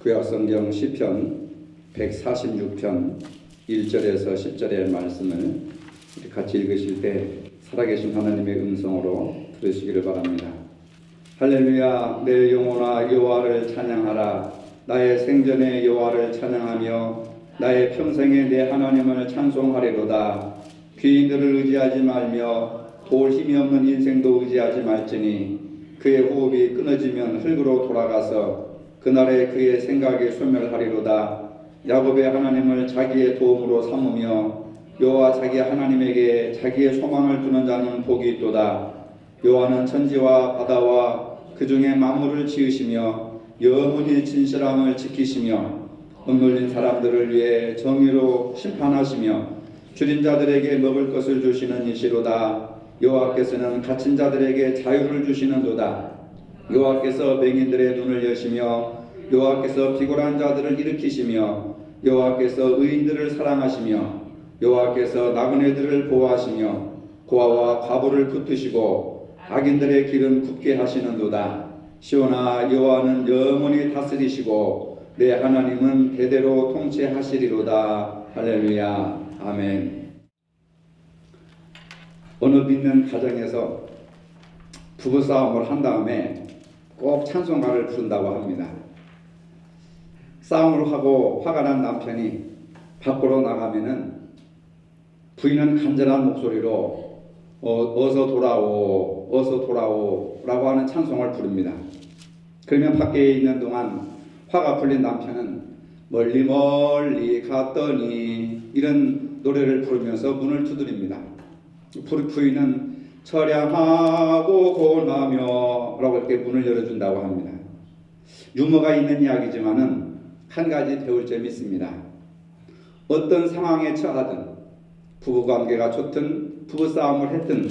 구약성경 시편 146편 1절에서 10절의 말씀을 같이 읽으실 때 살아계신 하나님의 음성으로 들으시기를 바랍니다. 할렐루야 내 영혼아 여호와를 찬양하라 나의 생전에 여호와를 찬양하며 나의 평생에 내 하나님을 찬송하리로다 귀인들을 의지하지 말며 도울 힘이 없는 인생도 의지하지 말지니 그의 호흡이 끊어지면 흙으로 돌아가서 그날에 그의 생각이 소멸하리로다. 야곱의 하나님을 자기의 도움으로 삼으며 여호와 자기 하나님에게 자기의 소망을 두는 자는 복이 있도다. 여호와는 천지와 바다와 그 중에 만물을 지으시며 영원히 진실함을 지키시며 억눌린 사람들을 위해 정의로 심판하시며 줄인 자들에게 먹을 것을 주시는 이시로다. 여호와께서는 갇힌 자들에게 자유를 주시는도다 여호와께서 맹인들의 눈을 여시며 여호와께서 비굴한 자들을 일으키시며 여호와께서 의인들을 사랑하시며 여호와께서 나그네들을 보호하시며 고아와 과부를 붙드시고 악인들의 길은 굽게 하시는도다. 시온아 여호와는 영원히 다스리시고 내 하나님은 대대로 통치하시리로다. 할렐루야. 아멘. 어느 믿는 가정에서 부부싸움을 한 다음에 꼭 찬송가를 부른다고 합니다. 싸움을 하고 화가 난 남편이 밖으로 나가면은 부인은 간절한 목소리로 어, 서 돌아오, 어서 돌아오 라고 하는 찬송을 부릅니다. 그러면 밖에 있는 동안 화가 풀린 남편은 멀리 멀리 갔더니 이런 노래를 부르면서 문을 두드립니다. 부- 부인은 처량하고 고나며 라고 이렇게 문을 열어준다고 합니다. 유머가 있는 이야기지만은 한 가지 배울 점이 있습니다. 어떤 상황에 처하든 부부관계가 좋든 부부싸움을 했든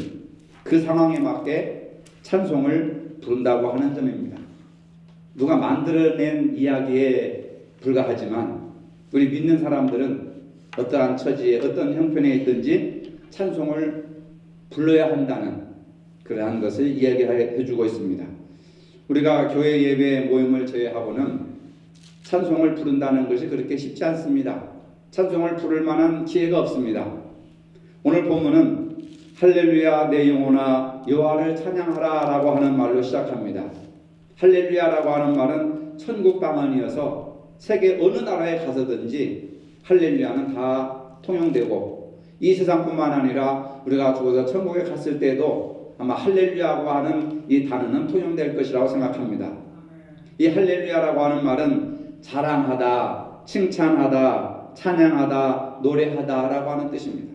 그 상황에 맞게 찬송을 부른다고 하는 점입니다. 누가 만들어낸 이야기에 불과하지만 우리 믿는 사람들은 어떠한 처지에 어떤 형편에 있든지 찬송을 불러야 한다는 그러한 것을 이야기해 주고 있습니다. 우리가 교회 예배 모임을 제외하고는 찬송을 부른다는 것이 그렇게 쉽지 않습니다. 찬송을 부를 만한 기회가 없습니다. 오늘 본문은 할렐루야 내 영혼아 여호와를 찬양하라라고 하는 말로 시작합니다. 할렐루야라고 하는 말은 천국 방언이어서 세계 어느 나라에 가서든지 할렐루야는 다 통용되고 이 세상뿐만 아니라 우리가 죽어서 천국에 갔을 때도 아마 할렐루야라고 하는 이 단어는 통용될 것이라고 생각합니다. 이 할렐루야라고 하는 말은 자랑하다, 칭찬하다, 찬양하다, 노래하다라고 하는 뜻입니다.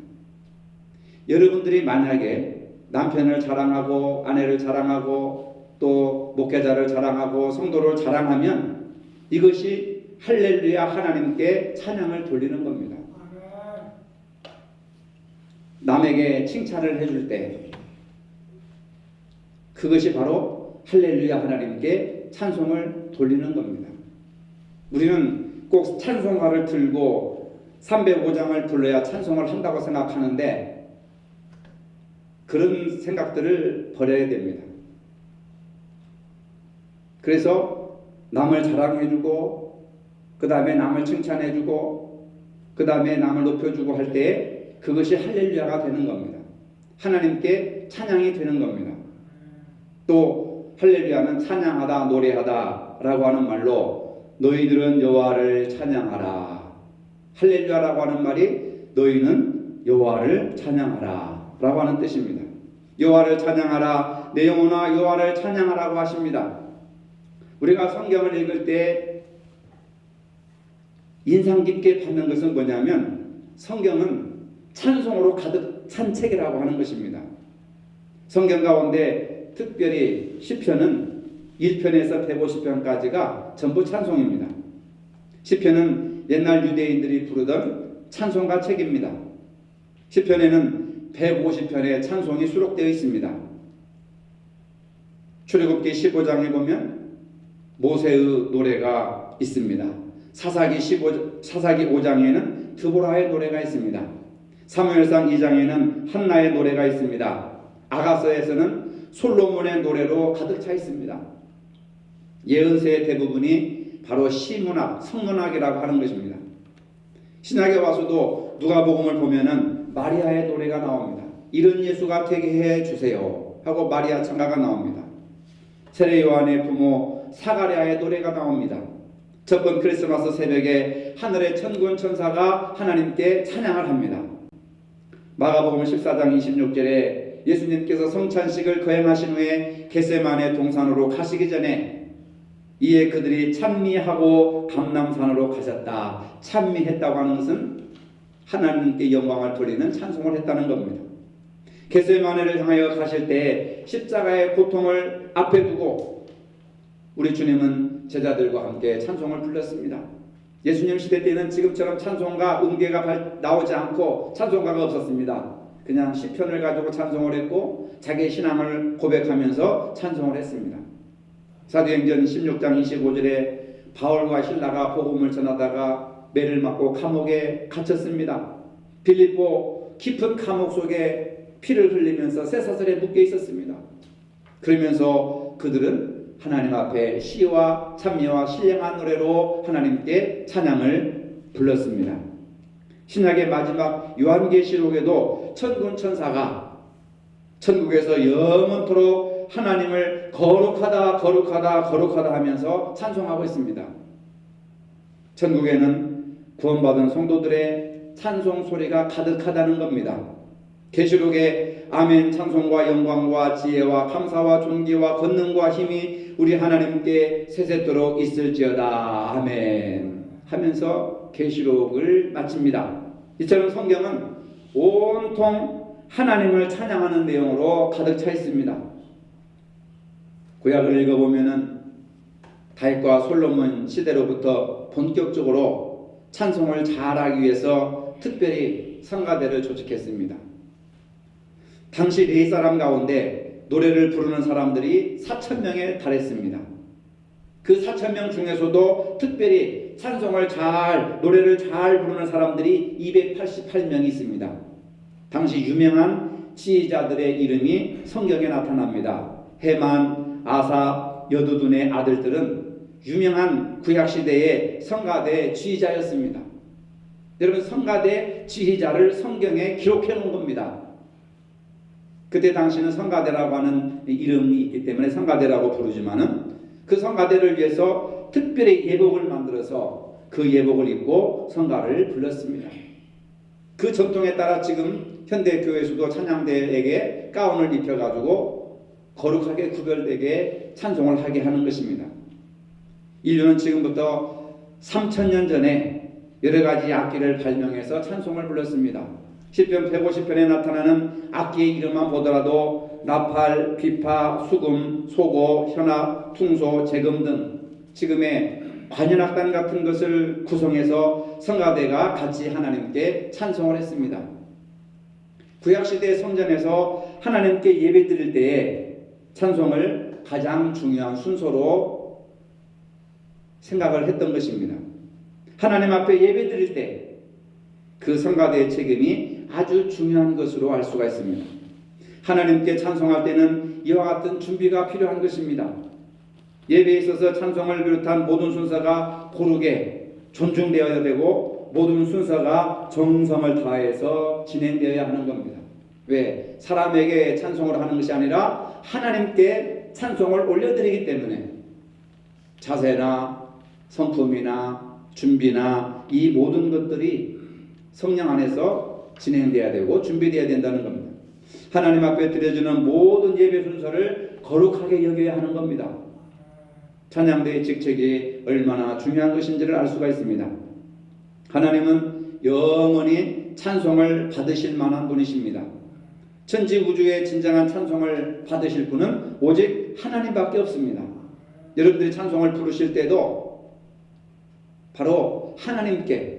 여러분들이 만약에 남편을 자랑하고 아내를 자랑하고 또 목회자를 자랑하고 성도를 자랑하면 이것이 할렐루야 하나님께 찬양을 돌리는 겁니다. 남에게 칭찬을 해줄 때 그것이 바로 할렐루야 하나님께 찬송을 돌리는 겁니다. 우리는 꼭 찬송가를 들고 305장을 불러야 찬송을 한다고 생각하는데 그런 생각들을 버려야 됩니다. 그래서 남을 자랑해주고 그 다음에 남을 칭찬해주고 그 다음에 남을 높여주고 할 때 그것이 할렐루야가 되는 겁니다. 하나님께 찬양이 되는 겁니다. 또 할렐루야는 찬양하다 노래하다라고 하는 말로 너희들은 여호와를 찬양하라. 할렐루야라고 하는 말이 너희는 여호와를 찬양하라라고 하는 뜻입니다. 여호와를 찬양하라. 내 영혼아 여호와를 찬양하라고 하십니다. 우리가 성경을 읽을 때 인상 깊게 받는 것은 뭐냐면 성경은 찬송으로 가득 찬 책이라고 하는 것입니다. 성경 가운데 특별히 시편은 1편에서 150편까지가 전부 찬송입니다. 시편은 옛날 유대인들이 부르던 찬송가 책입니다. 시편에는 150편의 찬송이 수록되어 있습니다. 출애굽기 15장에 보면 모세의 노래가 있습니다. 사사기 15 사사기 5장에는 드보라의 노래가 있습니다. 사무엘상 2장에는 한나의 노래가 있습니다. 아가서에서는 솔로몬의 노래로 가득 차 있습니다. 예언서의 대부분이 바로 시문학, 성문학이라고 하는 것입니다. 신약에 와서도 누가복음을 보면은 마리아의 노래가 나옵니다. 이런 예수가 되게 해 주세요 하고 마리아 찬가가 나옵니다. 세례 요한의 부모 사가랴의 노래가 나옵니다. 첫번 크리스마스 새벽에 하늘의 천군 천사가 하나님께 찬양을 합니다. 마가복음 14장 26절에 예수님께서 성찬식을 거행하신 후에 겟세만의 동산으로 가시기 전에 이에 그들이 찬미하고 감남산으로 가셨다. 찬미했다고 하는 것은 하나님께 영광을 돌리는 찬송을 했다는 겁니다. 겟세마네를 향하여 가실 때 십자가의 고통을 앞에 두고 우리 주님은 제자들과 함께 찬송을 불렀습니다. 예수님 시대 때는 지금처럼 찬송가 음계가 발- 나오지 않고 찬송가가 없었습니다. 그냥 시편을 가지고 찬송을 했고 자기의 신앙을 고백하면서 찬송을 했습니다. 사도행전 16장 25절에 바울과 신라가 복음을 전하다가 매를 맞고 감옥에 갇혔습니다. 빌립보 깊은 감옥 속에 피를 흘리면서 쇠사슬에 묶여 있었습니다. 그러면서 그들은 하나님 앞에 시와 찬미와 신령한 노래로 하나님께 찬양을 불렀습니다. 신약의 마지막 요한계시록에도 천군 천사가 천국에서 영원토록 하나님을 거룩하다 거룩하다 거룩하다 하면서 찬송하고 있습니다. 천국에는 구원받은 성도들의 찬송 소리가 가득하다는 겁니다. 계시록의 아멘 찬송과 영광과 지혜와 감사와 존귀와 권능과 힘이 우리 하나님께 세세토록 있을지어다 아멘 하면서 계시록을 마칩니다. 이처럼 성경은 온통 하나님을 찬양하는 내용으로 가득 차 있습니다. 구약을 읽어보면은 다윗과 솔로몬 시대로부터 본격적으로 찬송을 잘하기 위해서 특별히 성가대를 조직했습니다. 당시 레이 사람 가운데 노래를 부르는 사람들이 4천 명에 달했습니다. 그 4천 명 중에서도 특별히 찬송을 잘 노래를 잘 부르는 사람들이 288명이 있습니다. 당시 유명한 지휘자들의 이름이 성경에 나타납니다. 해만, 아사, 여두둔의 아들들은 유명한 구약 시대의 성가대 지휘자였습니다. 여러분 성가대 지휘자를 성경에 기록해 놓은 겁니다. 그때 당시는 성가대라고 하는 이름이 있기 때문에 성가대라고 부르지만은 그 성가대를 위해서 특별히 예복을 만들어서 그 예복을 입고 성가를 불렀습니다. 그 전통에 따라 지금 현대 교회에서도 찬양대에게 가운을 입혀 가지고 거룩하게 구별되게 찬송을 하게 하는 것입니다. 인류는 지금부터 3천년 전에 여러 가지 악기를 발명해서 찬송을 불렀습니다. 시편 150편에 나타나는 악기의 이름만 보더라도 나팔, 비파, 수금, 소고, 현악, 퉁소, 재금 등 지금의 관현악단 같은 것을 구성해서 성가대가 같이 하나님께 찬송을 했습니다. 구약시대 성전에서 하나님께 예배 드릴 때에 찬송을 가장 중요한 순서로 생각을 했던 것입니다. 하나님 앞에 예배 드릴 때 그 성가대의 책임이 아주 중요한 것으로 알 수가 있습니다. 하나님께 찬송할 때는 이와 같은 준비가 필요한 것입니다. 예배에 있어서 찬송을 비롯한 모든 순서가 고르게 존중되어야 되고 모든 순서가 정성을 다해서 진행되어야 하는 겁니다. 왜? 사람에게 찬송을 하는 것이 아니라 하나님께 찬송을 올려드리기 때문에 자세나 성품이나 준비나 이 모든 것들이 성령 안에서 진행돼야 되고 준비돼야 된다는 겁니다. 하나님 앞에 드려지는 모든 예배 순서를 거룩하게 여겨야 하는 겁니다. 찬양대의 직책이 얼마나 중요한 것인지를 알 수가 있습니다. 하나님은 영원히 찬송을 받으실 만한 분이십니다. 천지 우주의 진정한 찬송을 받으실 분은 오직 하나님밖에 없습니다. 여러분들이 찬송을 부르실 때도 바로 하나님께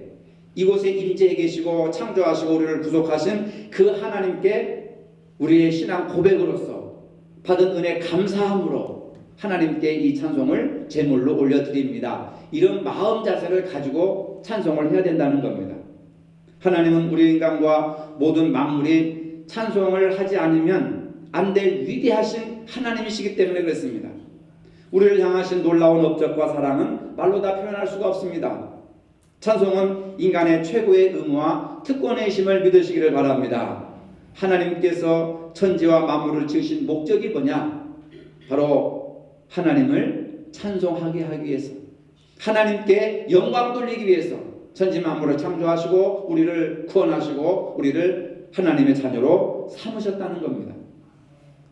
이곳에 임재해 계시고 창조하시고 우리를 구속하신 그 하나님께 우리의 신앙 고백으로서 받은 은혜 감사함으로 하나님께 이 찬송을 제물로 올려드립니다. 이런 마음 자세를 가지고 찬송을 해야 된다는 겁니다. 하나님은 우리 인간과 모든 만물이 찬송을 하지 않으면 안 될 위대하신 하나님이시기 때문에 그렇습니다. 우리를 향하신 놀라운 업적과 사랑은 말로 다 표현할 수가 없습니다. 찬송은 인간의 최고의 의무와 특권의 힘을 믿으시기를 바랍니다. 하나님께서 천지와 만물을 지으신 목적이 뭐냐? 바로 하나님을 찬송하게 하기 위해서 하나님께 영광 돌리기 위해서 천지 만물을 창조하시고 우리를 구원하시고 우리를 하나님의 자녀로 삼으셨다는 겁니다.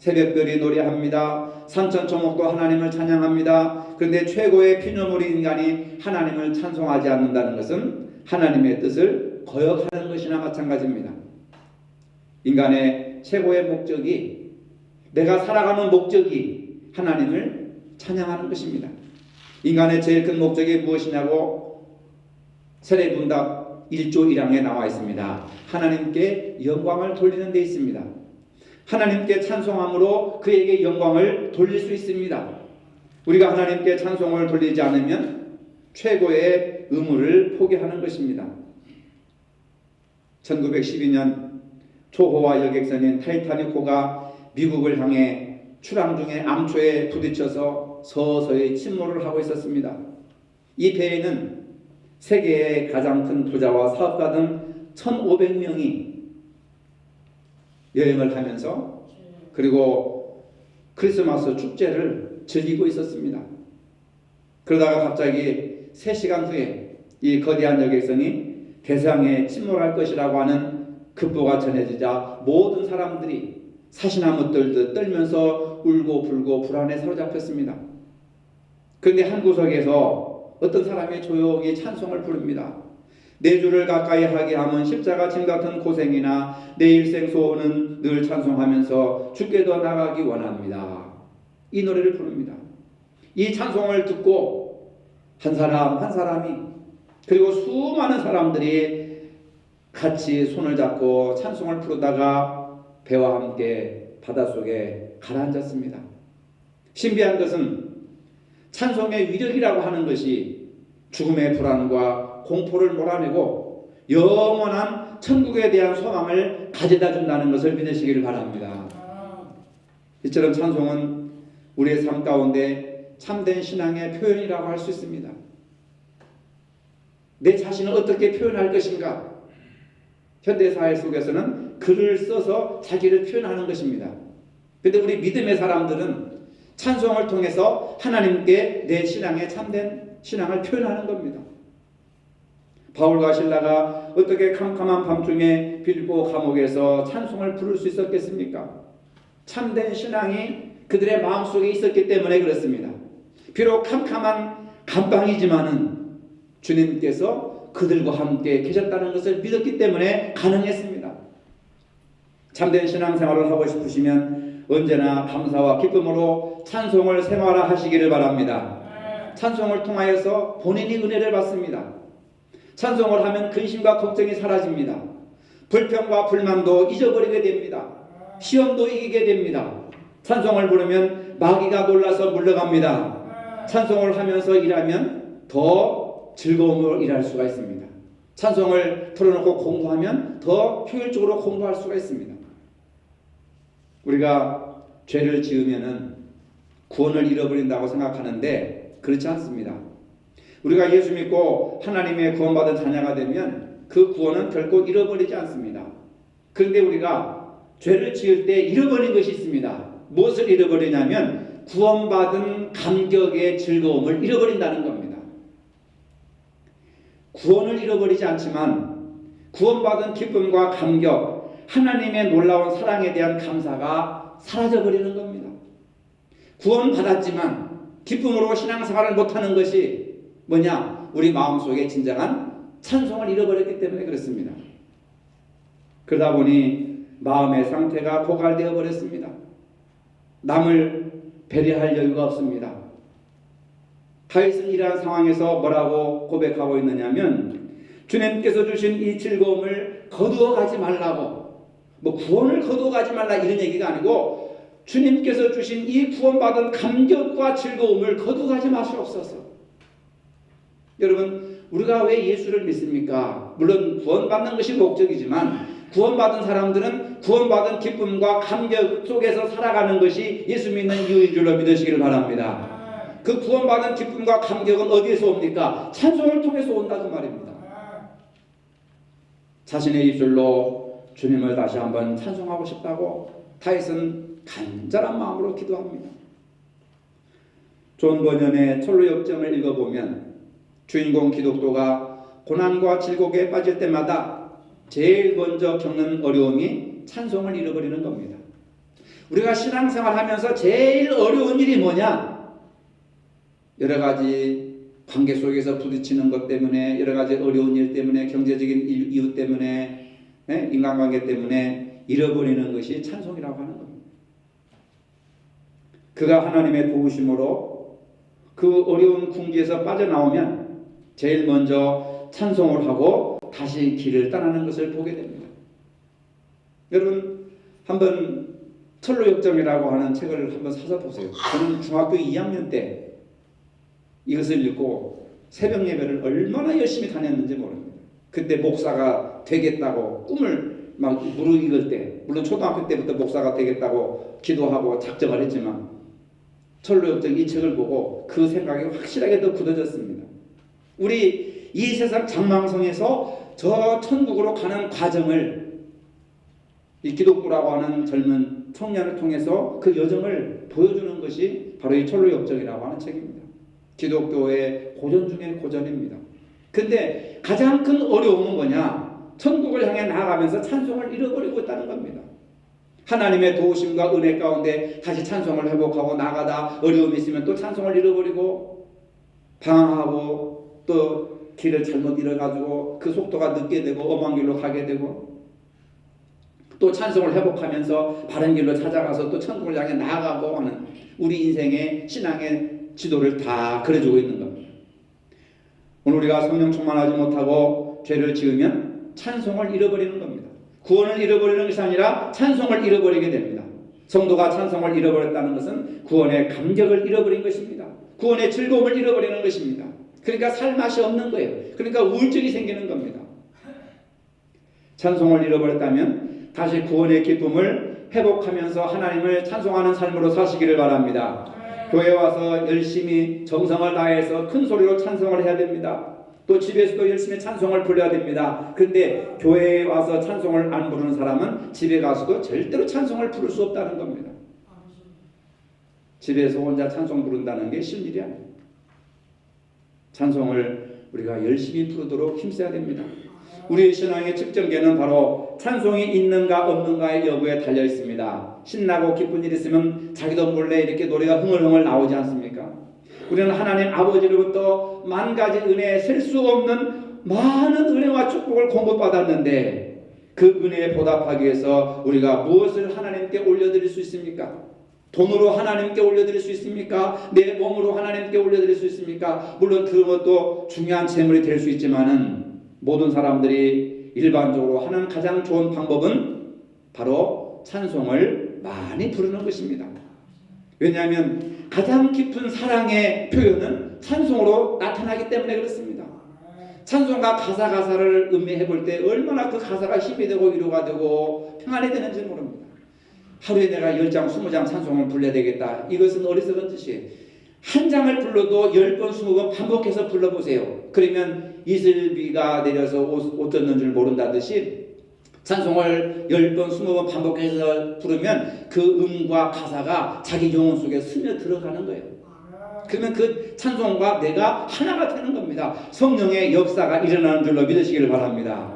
새벽별이 노래합니다. 산천 초목도 하나님을 찬양합니다. 그런데 최고의 피조물인 인간이 하나님을 찬송하지 않는다는 것은 하나님의 뜻을 거역하는 것이나 마찬가지입니다. 인간의 최고의 목적이 내가 살아가는 목적이 하나님을 찬양하는 것입니다. 인간의 제일 큰 목적이 무엇이냐고 세례문답 1조 1항에 나와 있습니다. 하나님께 영광을 돌리는 데 있습니다. 하나님께 찬송함으로 그에게 영광을 돌릴 수 있습니다. 우리가 하나님께 찬송을 돌리지 않으면 최고의 의무를 포기하는 것입니다. 1912년 초호화 여객선인 타이타닉호가 미국을 향해 출항 중에 암초에 부딪혀서 서서히 침몰을 하고 있었습니다. 이 배에는 세계의 가장 큰 부자와 사업가 등 1,500명이 여행을 하면서 그리고 크리스마스 축제를 즐기고 있었습니다. 그러다가 갑자기 3시간 후에 이 거대한 여객선이 대상에 침몰할 것이라고 하는 급보가 전해지자 모든 사람들이 사시나무 떨듯 떨면서 울고 불고 불안에 사로잡혔습니다. 그런데 한 구석에서 어떤 사람이 조용히 찬송을 부릅니다. 내 주를 가까이 하게 하면 십자가 짐 같은 고생이나 내 일생 소원은 늘 찬송하면서 주께 더 나가기 원합니다. 이 노래를 부릅니다. 이 찬송을 듣고 한 사람 한 사람이 그리고 수많은 사람들이 같이 손을 잡고 찬송을 부르다가 배와 함께 바닷속에 가라앉았습니다. 신비한 것은 찬송의 위력이라고 하는 것이 죽음의 불안과 공포를 몰아내고 영원한 천국에 대한 소망을 가져다 준다는 것을 믿으시기를 바랍니다. 이처럼 찬송은 우리의 삶 가운데 참된 신앙의 표현이라고 할 수 있습니다. 내 자신을 어떻게 표현할 것인가? 현대사회 속에서는 글을 써서 자기를 표현하는 것입니다. 근데 우리 믿음의 사람들은 찬송을 통해서 하나님께 내 신앙의 참된 신앙을 표현하는 겁니다. 바울과 신라가 어떻게 캄캄한 밤중에 빌보 감옥에서 찬송을 부를 수 있었겠습니까? 참된 신앙이 그들의 마음속에 있었기 때문에 그렇습니다. 비록 캄캄한 감방이지만은 주님께서 그들과 함께 계셨다는 것을 믿었기 때문에 가능했습니다. 참된 신앙생활을 하고 싶으시면 언제나 감사와 기쁨으로 찬송을 생활하시기를 바랍니다. 찬송을 통하여서 본인이 은혜를 받습니다. 찬송을 하면 근심과 걱정이 사라집니다. 불평과 불만도 잊어버리게 됩니다. 시험도 이기게 됩니다. 찬송을 부르면 마귀가 놀라서 물러갑니다. 찬송을 하면서 일하면 더 즐거움으로 일할 수가 있습니다. 찬송을 틀어놓고 공부하면 더 효율적으로 공부할 수가 있습니다. 우리가 죄를 지으면은 구원을 잃어버린다고 생각하는데 그렇지 않습니다. 우리가 예수 믿고 하나님의 구원받은 자녀가 되면 그 구원은 결코 잃어버리지 않습니다. 그런데 우리가 죄를 지을 때 잃어버린 것이 있습니다. 무엇을 잃어버리냐면 구원받은 감격의 즐거움을 잃어버린다는 겁니다. 구원을 잃어버리지 않지만 구원받은 기쁨과 감격, 하나님의 놀라운 사랑에 대한 감사가 사라져버리는 겁니다. 구원받았지만 기쁨으로 신앙생활을 못하는 것이 뭐냐? 우리 마음속에 진정한 찬송을 잃어버렸기 때문에 그렇습니다. 그러다 보니 마음의 상태가 고갈되어 버렸습니다. 남을 배려할 여유가 없습니다. 다윗은 이러한 상황에서 뭐라고 고백하고 있느냐면 주님께서 주신 이 즐거움을 거두어 가지 말라고 뭐 구원을 거두어 가지 말라 이런 얘기가 아니고 주님께서 주신 이 구원받은 감격과 즐거움을 거두어 가지 마시옵소서. 여러분 우리가 왜 예수를 믿습니까? 물론 구원받는 것이 목적이지만 구원받은 사람들은 구원받은 기쁨과 감격 속에서 살아가는 것이 예수 믿는 이유인 줄로 믿으시기를 바랍니다. 그 구원받은 기쁨과 감격은 어디에서 옵니까? 찬송을 통해서 온다 그 말입니다. 자신의 입술로 주님을 다시 한번 찬송하고 싶다고 다윗은 간절한 마음으로 기도합니다. 존 버년의 철로 역정을 읽어보면 주인공 기독도가 고난과 질곡에 빠질 때마다 제일 먼저 겪는 어려움이 찬송을 잃어버리는 겁니다. 우리가 신앙생활 하면서 제일 어려운 일이 뭐냐? 여러 가지 관계 속에서 부딪히는 것 때문에 여러 가지 어려운 일 때문에 경제적인 일- 이유 때문에 예? 인간관계 때문에 잃어버리는 것이 찬송이라고 하는 겁니다. 그가 하나님의 도우심으로 그 어려운 궁지에서 빠져나오면 제일 먼저 찬송을 하고 다시 길을 떠나는 것을 보게 됩니다. 여러분 한번 철로 역정이라고 하는 책을 한번 사서 보세요. 저는 중학교 2학년 때 이것을 읽고 새벽 예배를 얼마나 열심히 다녔는지 모릅니다. 그때 목사가 되겠다고 꿈을 막 무르익을 때, 물론 초등학교 때부터 목사가 되겠다고 기도하고 작정을 했지만 철로 역정 이 책을 보고 그 생각이 확실하게 더 굳어졌습니다. 우리 이 세상 장망성에서 저 천국으로 가는 과정을 이 기독부라고 하는 젊은 청년을 통해서 그 여정을 보여주는 것이 바로 이 철로 역정이라고 하는 책입니다. 기독교의 고전 중의 고전입니다. 근데 가장 큰 어려움은 뭐냐? 천국을 향해 나아가면서 찬송을 잃어버리고 있다는 겁니다. 하나님의 도우심과 은혜 가운데 다시 찬송을 회복하고 나가다 어려움이 있으면 또 찬송을 잃어버리고 방황하고 또 길을 잘못 잃어가지고 그 속도가 늦게 되고 엄한 길로 가게 되고 또 찬송을 회복하면서 바른 길로 찾아가서 또 천국을 향해 나아가고 하는 우리 인생의 신앙의 지도를 다 그려주고 있는 겁니다. 오늘 우리가 성령 충만하지 못하고 죄를 지으면 찬송을 잃어버리는 겁니다. 구원을 잃어버리는 것이 아니라 찬송을 잃어버리게 됩니다. 성도가 찬송을 잃어버렸다는 것은 구원의 감격을 잃어버린 것입니다. 구원의 즐거움을 잃어버리는 것입니다. 그러니까 살 맛이 없는 거예요. 그러니까 우울증이 생기는 겁니다. 찬송을 잃어버렸다면 다시 구원의 기쁨을 회복하면서 하나님을 찬송하는 삶으로 사시기를 바랍니다. 교회 와서 열심히 정성을 다해서 큰 소리로 찬송을 해야 됩니다. 또 집에서도 열심히 찬송을 불러야 됩니다. 근데 교회에 와서 찬송을 안 부르는 사람은 집에 가서도 절대로 찬송을 부를 수 없다는 겁니다. 집에서 혼자 찬송 부른다는 게 쉬운 일이 아니에요. 찬송을 우리가 열심히 부르도록 힘써야 됩니다. 우리의 신앙의 측정계는 바로 찬송이 있는가 없는가의 여부에 달려 있습니다. 신나고 기쁜 일 있으면 자기도 몰래 이렇게 노래가 흥얼흥얼 나오지 않습니까? 우리는 하나님 아버지로부터 만 가지 은혜에 셀 수 없는 많은 은혜와 축복을 공급받았는데 그 은혜에 보답하기 위해서 우리가 무엇을 하나님께 올려드릴 수 있습니까? 돈으로 하나님께 올려드릴 수 있습니까? 내 몸으로 하나님께 올려드릴 수 있습니까? 물론 그것도 중요한 재물이 될 수 있지만은 모든 사람들이 일반적으로 하는 가장 좋은 방법은 바로 찬송을 많이 부르는 것입니다. 왜냐하면 가장 깊은 사랑의 표현은 찬송으로 나타나기 때문에 그렇습니다. 찬송과 가사 가사를 음미해 볼 때 얼마나 그 가사가 힘이 되고 위로가 되고 평안이 되는지 모릅니다. 하루에 내가 10장, 20장 찬송을 불러야 되겠다. 이것은 어리석은 뜻이에요. 한 장을 불러도 10번, 20번 반복해서 불러보세요. 그러면 이슬비가 내려서 옷, 옷 젖는 줄 모른다듯이 찬송을 10번, 20번 반복해서 부르면 그 음과 가사가 자기 영혼 속에 스며 들어가는 거예요. 그러면 그 찬송과 내가 하나가 되는 겁니다. 성령의 역사가 일어나는 줄로 믿으시기를 바랍니다.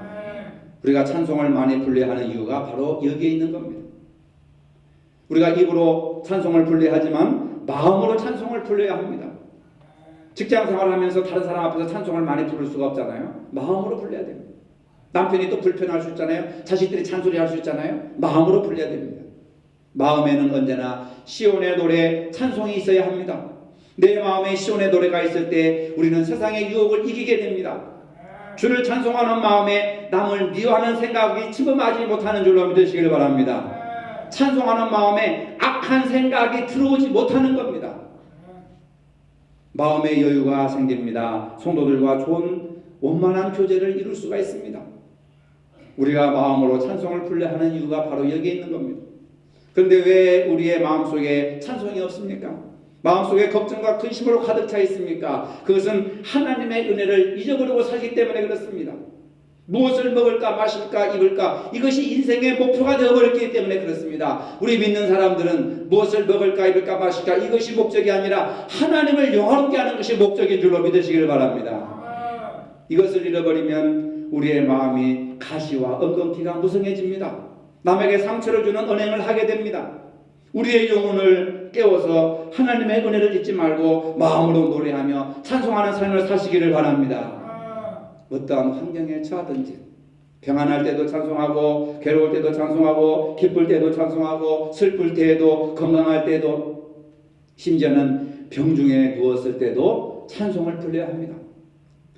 우리가 찬송을 많이 불러야 하는 이유가 바로 여기에 있는 겁니다. 우리가 입으로 찬송을 불러야 하지만 마음으로 찬송을 불러야 합니다. 직장 생활하면서 다른 사람 앞에서 찬송을 많이 부를 수가 없잖아요. 마음으로 불러야 됩니다. 남편이 또 불편할 수 있잖아요. 자식들이 잔소리 할 수 있잖아요. 마음으로 불러야 됩니다. 마음에는 언제나 시온의 노래, 찬송이 있어야 합니다. 내 마음에 시온의 노래가 있을 때 우리는 세상의 유혹을 이기게 됩니다. 주를 찬송하는 마음에 남을 미워하는 생각이 침범하지 못하는 줄로 믿으시길 바랍니다. 찬송하는 마음에 악한 생각이 들어오지 못하는 겁니다. 마음의 여유가 생깁니다. 성도들과 좋은 원만한 교제를 이룰 수가 있습니다. 우리가 마음으로 찬송을 불려 하는 이유가 바로 여기에 있는 겁니다. 그런데 왜 우리의 마음속에 찬송이 없습니까? 마음속에 걱정과 근심으로 가득 차 있습니까? 그것은 하나님의 은혜를 잊어버리고 살기 때문에 그렇습니다. 무엇을 먹을까 마실까 입을까 이것이 인생의 목표가 되어버렸기 때문에 그렇습니다. 우리 믿는 사람들은 무엇을 먹을까 입을까 마실까 이것이 목적이 아니라 하나님을 영화롭게 하는 것이 목적인 줄로 믿으시기를 바랍니다. 이것을 잃어버리면 우리의 마음이 가시와 엉겅퀴가 무성해집니다. 남에게 상처를 주는 언행을 하게 됩니다. 우리의 영혼을 깨워서 하나님의 은혜를 잊지 말고 마음으로 노래하며 찬송하는 삶을 사시기를 바랍니다. 어떠한 환경에 처하든지 평안할 때도 찬송하고 괴로울 때도 찬송하고 기쁠 때도 찬송하고 슬플 때에도 건강할 때도 심지어는 병중에 누웠을 때도 찬송을 불러야 합니다.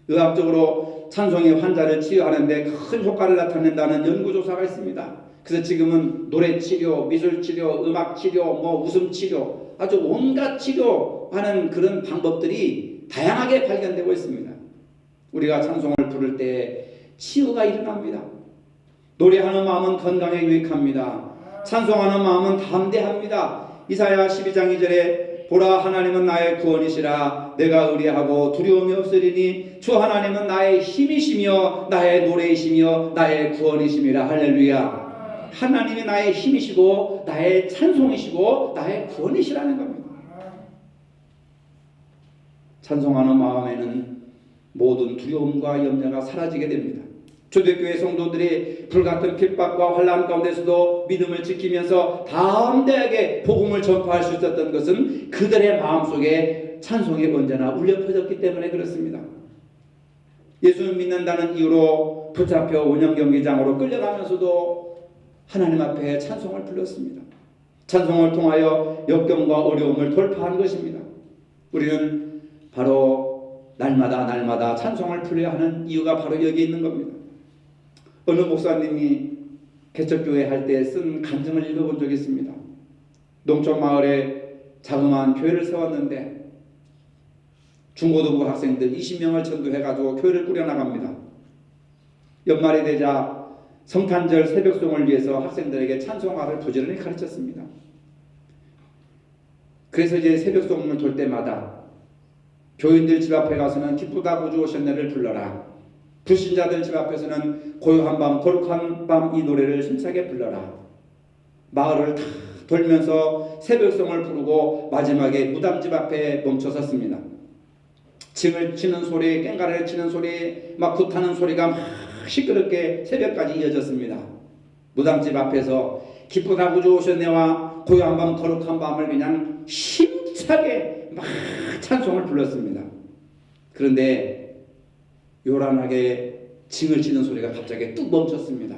의학적으로 찬송이 환자를 치유하는데 큰 효과를 나타낸다는 연구조사가 있습니다. 그래서 지금은 노래 치료, 미술 치료, 음악 치료, 뭐 웃음 치료 아주 온갖 치료하는 그런 방법들이 다양하게 발견되고 있습니다. 우리가 찬송을 부를 때 치유가 일어납니다. 노래하는 마음은 건강에 유익합니다. 찬송하는 마음은 담대합니다. 이사야 12장 2절에 보라 하나님은 나의 구원이시라 내가 의리하고 두려움이 없으리니 주 하나님은 나의 힘이시며 나의 노래이시며 나의 구원이심이라 할렐루야 하나님이 나의 힘이시고 나의 찬송이시고 나의 구원이시라는 겁니다 찬송하는 마음에는 모든 두려움과 염려가 사라지게 됩니다. 초대교회 성도들이 불같은 핍박과 환란 가운데서도 믿음을 지키면서 담대하게 복음을 전파할 수 있었던 것은 그들의 마음속에 찬송이 언제나 울려 퍼졌기 때문에 그렇습니다. 예수를 믿는다는 이유로 붙잡혀 원형 경기장으로 끌려가면서도 하나님 앞에 찬송을 불렀습니다. 찬송을 통하여 역경과 어려움을 돌파한 것입니다. 우리는 바로 날마다 날마다 찬송을 불러야 하는 이유가 바로 여기 있는 겁니다. 어느 목사님이 개척교회 할 때 쓴 간증을 읽어본 적이 있습니다. 농촌 마을에 자그마한 교회를 세웠는데 중고등부 학생들 20명을 전도해가지고 교회를 꾸려나갑니다. 연말이 되자 성탄절 새벽송을 위해서 학생들에게 찬송가를 부지런히 가르쳤습니다. 그래서 이제 새벽송을 돌 때마다 교인들 집 앞에 가서는 기쁘다 구주 오셨네를 불러라. 불신자들 집 앞에서는 고요한 밤, 거룩한 밤 이 노래를 힘차게 불러라. 마을을 다 돌면서 새벽송을 부르고 마지막에 무당 집 앞에 멈춰 섰습니다. 징을 치는 소리, 깽가리를 치는 소리, 막 굿하는 소리가 막 시끄럽게 새벽까지 이어졌습니다. 무당집 앞에서 기쁘다 구주 오셨네와 고요한 밤, 거룩한 밤을 그냥 힘차게 막 찬송을 불렀습니다. 그런데 요란하게 징을 치는 소리가 갑자기 뚝 멈췄습니다.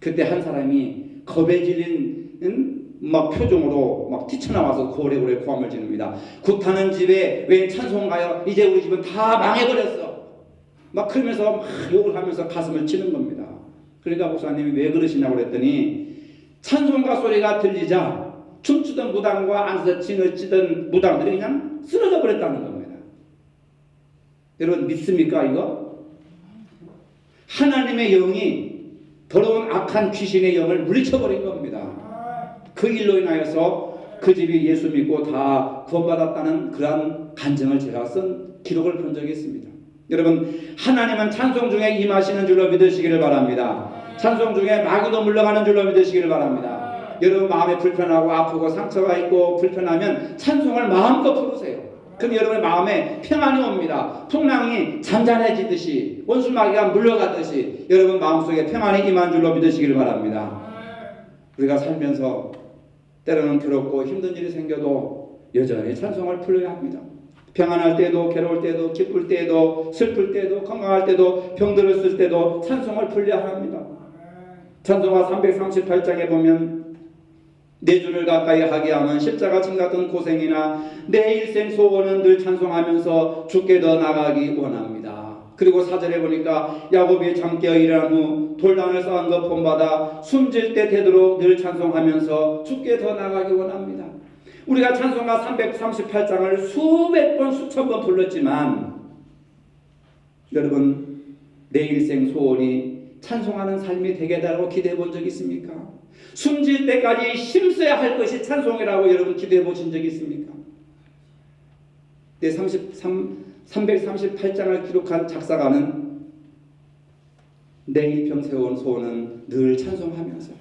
그때 한 사람이 겁에 질린 음? 막 표정으로 막 뛰쳐나와서 고래고래 고함을 지릅니다. 굿하는 집에 왜 찬송가요? 이제 우리 집은 다 망해버렸어. 막 그러면서 막 욕을 하면서 가슴을 치는 겁니다. 그러니까 목사님이 왜 그러시냐고 그랬더니 찬송가 소리가 들리자 춤추던 무당과 앉아서 징을 치던 무당들이 그냥 쓰러져 버렸다는 겁니다. 여러분 믿습니까 이거? 하나님의 영이 더러운 악한 귀신의 영을 물리쳐버린 겁니다. 그 일로 인하여서 그 집이 예수 믿고 다 구원받았다는 그러한 간증을 제가 쓴 기록을 본 적이 있습니다. 여러분 하나님은 찬송 중에 임하시는 줄로 믿으시기를 바랍니다. 찬송 중에 마귀도 물러가는 줄로 믿으시기를 바랍니다. 여러분 마음에 불편하고 아프고 상처가 있고 불편하면 찬송을 마음껏 부르세요. 그럼 여러분의 마음에 평안이 옵니다. 풍랑이 잔잔해지듯이 원수마귀가 물러가듯이 여러분 마음속에 평안이 임한 줄로 믿으시기를 바랍니다. 우리가 살면서 때로는 괴롭고 힘든 일이 생겨도 여전히 찬송을 불러야 합니다. 평안할 때도 괴로울 때도 기쁠 때도 슬플 때도 건강할 때도 병들을 쓸 때도 찬송을 불러야 합니다. 찬송가 338장에 보면 내 주를 가까이 하게 하는 십자가 진 같은 고생이나 내 일생 소원은 늘 찬송하면서 주께 더 나가기 원합니다. 그리고 사절에 보니까 야곱이 잠깨어 일한 후 돌단을 쌓은 것 본받아 숨질 때 되도록 늘 찬송하면서 주께 더 나가기 원합니다. 우리가 찬송가 338장을 수백 번 수천 번 불렀지만 여러분 내 일생 소원이 찬송하는 삶이 되겠다고 기대해 본 적 있습니까? 숨질 때까지 힘써야 할 것이 찬송이라고 여러분 기대해 보신 적 있습니까? 때 33, 338장을 기록한 작사가는 내 일평 세운 소원은 늘 찬송하면서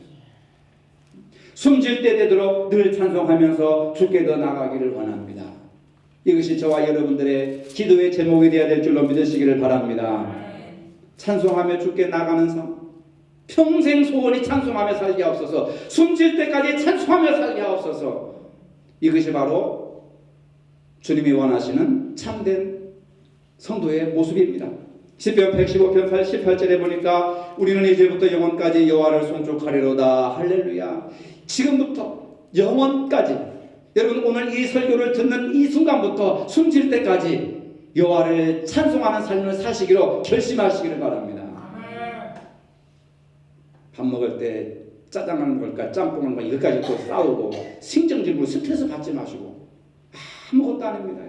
숨질 때 되도록 늘 찬송하면서 주께 더 나가기를 원합니다. 이것이 저와 여러분들의 기도의 제목이 되어야 될 줄로 믿으시기를 바랍니다. 찬송하며 주께 나가는 삶. 평생 소원이 찬송하며 살게 하옵소서. 숨질 때까지 찬송하며 살게 하옵소서. 이것이 바로 주님이 원하시는 참된 성도의 모습입니다. 시편 115편 88절에 보니까 우리는 이제부터 영원까지 여호와를 송축하리로다. 할렐루야. 지금부터 영원까지 여러분 오늘 이 설교를 듣는 이 순간부터 숨질 때까지 여호와를 찬송하는 삶을 사시기로 결심하시기를 바랍니다. 밥 먹을 때 짜장을 먹을까 짬뽕을 먹을까 이것까지 또 싸우고 신경질고 스트레스 받지 마시고 아무것도 아닙니다.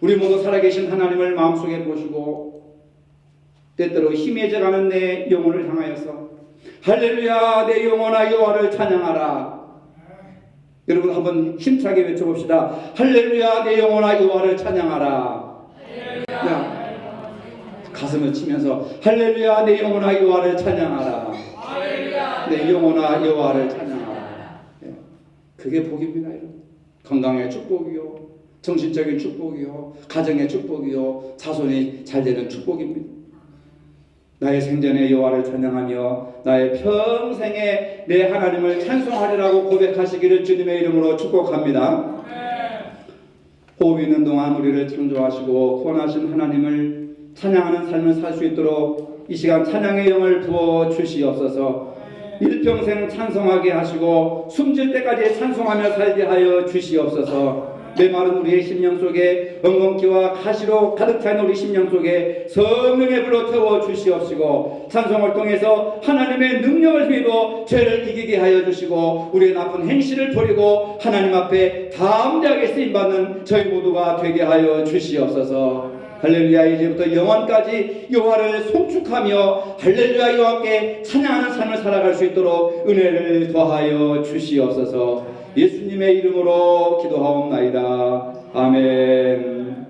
우리 모두 살아계신 하나님을 마음속에 모시고 때때로 희미해져가는 내 영혼을 향하여서 할렐루야 내 영혼아 여호와를 찬양하라 여러분 한번 힘차게 외쳐봅시다. 할렐루야 내 영혼아 여호와를 찬양하라. 야, 가슴을 치면서 할렐루야 내 영혼아 여호와를 찬양하라. 내 영혼아 여호와를 찬양하라. 예. 그게 복입니다 여러분. 건강의 축복이요 정신적인 축복이요 가정의 축복이요 자손이 잘 되는 축복입니다 나의 생전에 여호와를 찬양하며 나의 평생에 내 하나님을 찬송하리라고 고백하시기를 주님의 이름으로 축복합니다. 호흡 있는 동안 우리를 창조하시고 구원하신 하나님을 찬양하는 삶을 살 수 있도록 이 시간 찬양의 영을 부어 주시옵소서. 일평생 찬송하게 하시고 숨질 때까지 찬송하며 살게 하여 주시옵소서. 메마른 우리의 심령 속에 엉겅기와 가시로 가득 찬 우리 심령 속에 성령의 불로 태워 주시옵시고 찬송을 통해서 하나님의 능력을 힘입어 죄를 이기게 하여 주시고 우리의 나쁜 행실을 버리고 하나님 앞에 담대하게 쓰임 받는 저희 모두가 되게 하여 주시옵소서. 할렐루야 이제부터 영원까지 여호와를 송축하며 할렐루야 여호와 함께 찬양하는 삶을 살아갈 수 있도록 은혜를 더하여 주시옵소서. 예수님의 이름으로 기도하옵나이다. 아멘.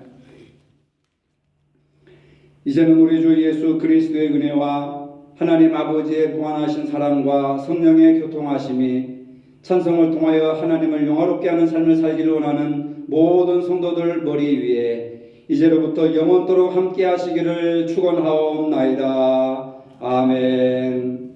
이제는 우리 주 예수 그리스도의 은혜와 하나님 아버지의 무한하신 사랑과 성령의 교통하심이 찬송을 통하여 하나님을 영화롭게 하는 삶을 살기를 원하는 모든 성도들 머리 위에 이제로부터 영원토록 함께 하시기를 축원하옵나이다. 아멘.